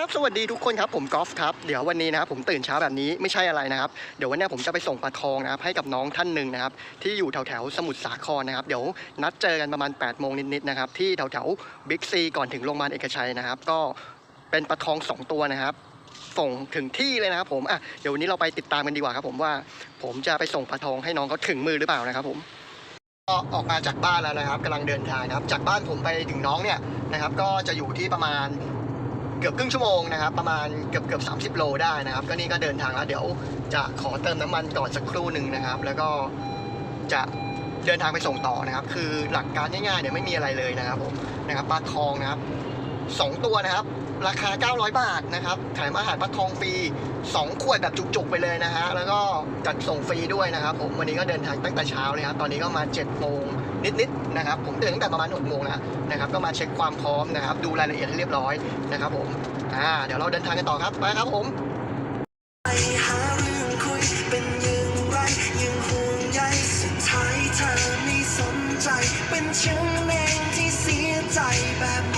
ครับสวัสดีทุกคนครับผมกอล์ฟครับเดี๋ยววันนี้นะครับผมตื่นเช้าแบบนี้ไม่ใช่อะไรนะครับเดี๋ยววันนี้ผมจะไปส่งปลาทองนะครับให้กับน้องท่านหนึ่งนะครับที่อยู่แถวแถวสมุทรสาครนะครับเดี๋ยวนัดเจอกันประมาณ8ปดโมงนิดๆนะครับที่แถวแถวบิ๊กซีก่อนถึงโรงพยาบาลเอกชัยนะครับก็เป็นปลาทองสองตัวนะครับส่งถึงที่เลยนะครับผมอะเดี๋ยววันนี้เราไปติดตามกันดีกว่าครับผมว่าผมจะไปส่งปลาทองให้น้องเขาถึงมือหรือเปล่านะครับผมก็ออกมาจากบ้านแล้วนะครับกำลังเดินทางนะครับจากบ้านผมไปถึงน้องเนี่ยนะครับก็จะอยู่ที่ประมาณ กือบครึ่งชั่วโมงนะครับ ประมาณเกือบเกือบสาโลได้นะครับ ก็นี่ก็เดินทางแล้วเดี๋ยวจะขอเติมน้ำมันก่อนสักครู่หนึ่งนะครับ แล้วก็จะเดินทางไปส่งต่อนะครับ คือหลักการง่ายๆเนี่ยไม่มีอะไรเลยนะครับผมนะครับปลาทองนะครับสองตัวนะครับ ราคา 900 บาทนะครับแถมอาหารปลาทองฟรี 2 ขวดแบบจุกๆ ไปเลยนะฮะ แล้วก็จัดส่งฟรีด้วยนะครับผม วันนี้ก็เดินทางตั้งแต่เช้าเลยครับ ตอนนี้ก็มา7โมงนิดๆ นะครับ ผมตื่นตั้งแต่ประมาณ6โมงแล้วนะครับ ก็มาเช็คความพร้อมนะครับ ดูรายละเอียดให้เรียบร้อยนะครับผม อ่า เดี๋ยวเราเดินทางกันต่อครับ ไปครับผมเป็นอย่างไรยังห่วงใยสุดท้ายเธอไม่สนใจเป็นฉันเองที่เสียใจแบบ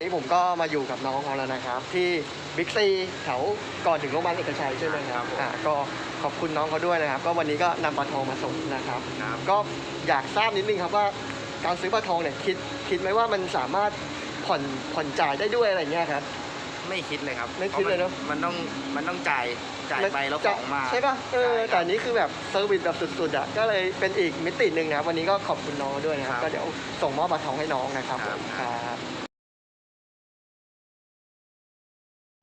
นี่ผมก็มาอยู่กับน้องเขาแล้วนะครับ ที่บิ๊กซีแถวก่อนถึงโรงพยาบาลเอกชัยใช่ไหมครับอ่าก็ขอบคุณน้องเขาด้วยนะครับ ก็วันนี้ก็นำปลาทองมาส่งนะครับ ครับ ก็อยากทราบนิดนึงครับว่าการซื้อปลาทองเนี่ยคิดคิดไหมว่ามันสามารถผ่อนผ่อนจ่ายได้ด้วยอะไรเงี้ยครับ ไม่คิดเลยครับไม่คิดเลยเนอะ พรมันมันต้องมันต้องจ่ายจ่ายไปแล้วของมาใช่ป่ะเออใช่ครับแต่อันนี้คือแบบเซอร์วิสแบบสุดๆอะก็เลยเป็นอีกมิติหนึ่งนะครับวันนี้ก็ขอบคุณน้องด้วยนะครับครับก็เดี๋ยวส่งมอบปลาทองให้น้องนะครับผมครับ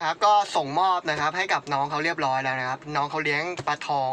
ครับก็ส่งมอบนะครับให้กับน้องเขาเรียบร้อยแล้วนะครับ น้องเขาเลี้ยงปลาทอง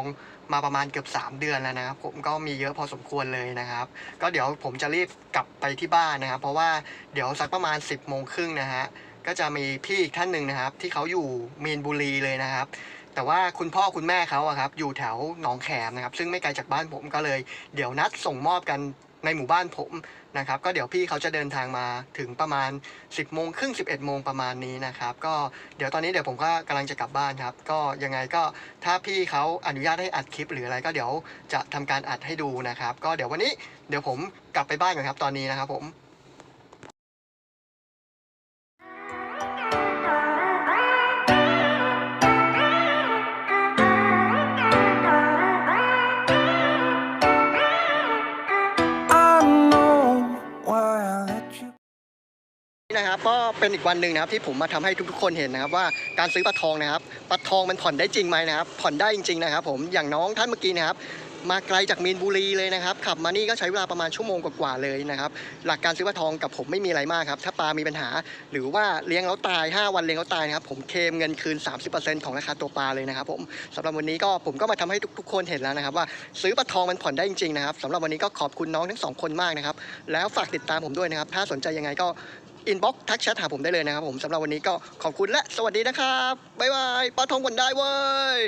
มาประมาณเกือบ 3 เดือนแล้วนะครับ ผมก็มีเยอะพอสมควรเลยนะครับ ก็เดี๋ยวผมจะรีบกลับไปที่บ้านนะครับ เพราะว่าเดี๋ยวสักประมาณ 10บโมงครึ่งนะฮะก็จะมีพี่อีกท่านหนึ่งนะครับ ที่เขาอยู่มีนบุรีเลยนะครับ แต่ว่าคุณพ่อคุณแม่เขาอะครับอยู่แถวหนองแขมนะครับ ซึ่งไม่ไกลจากบ้านผมก็เลย เดี๋ยวนัดส่งมอบกัน ในหมู่บ้านผมนะครับ ก็เดี๋ยวพี่เขาจะเดินทางมาถึงประมาณ 10บโมงครึ่ง11โมงประมาณนี้นะครับ ก็เดี๋ยวตอนนี้เดี๋ยวผมก็กำลังจะกลับบ้านครับ ก็ยังไงก็ถ้าพี่เขาอนุญาตให้อัดคลิปหรืออะไรก็เดี๋ยวจะทำการอัดให้ดูนะครับ ก็เดี๋ยววันนี้เดี๋ยวผมกลับไปบ้านก่อนครับตอนนี้นะครับผม นะครับก็เป็นอีกวันหนึ่งนะครับที่ผมมาทำให้ทุกๆคนเห็นนะครับว่าการซื้อปลาทองนะครับปลาทองมันผ่อนได้จริงไหมนะครับ ผ่อนได้จริงๆนะครับ ผมอย่างน้องท่านเมื่อกี้นะครับมาไกลจากมีนบุรีเลยนะครับขับมานี่ก็ใช้เวลาประมาณชั่วโมงกว่าๆเลยนะครับหลักการซื้อปลาทองกับผมไม่มีอะไรมากครับถ้าปลามีปัญหา หรือว่าเลี้ยงแล้วตาย 5 วันเลี้ยงแล้วตายนะครับผมเคมเงินคืน 30%ของราคาตัวปลาเลยนะครับผมสำหรับวันนี้ก็ผมก็มาทำให้ทุก ๆ คนเห็นแล้วนะครับว่าซื้อปลาทองมันผ่อนได้จริงๆนะครับสำหรับวันนี้ก็ขอบคุณน้องทั้งสองคนมากนะครับแล้วฝากติดตามผมด้วยนะครับถ้าสนใจยังไงก็ อินบ็อกทักแชทหาผมได้เลยนะครับผมสำหรับวันนี้ก็ขอบคุณและสวัสดีนะครับบ๊ายบายปลาทองกวนได้เว้ย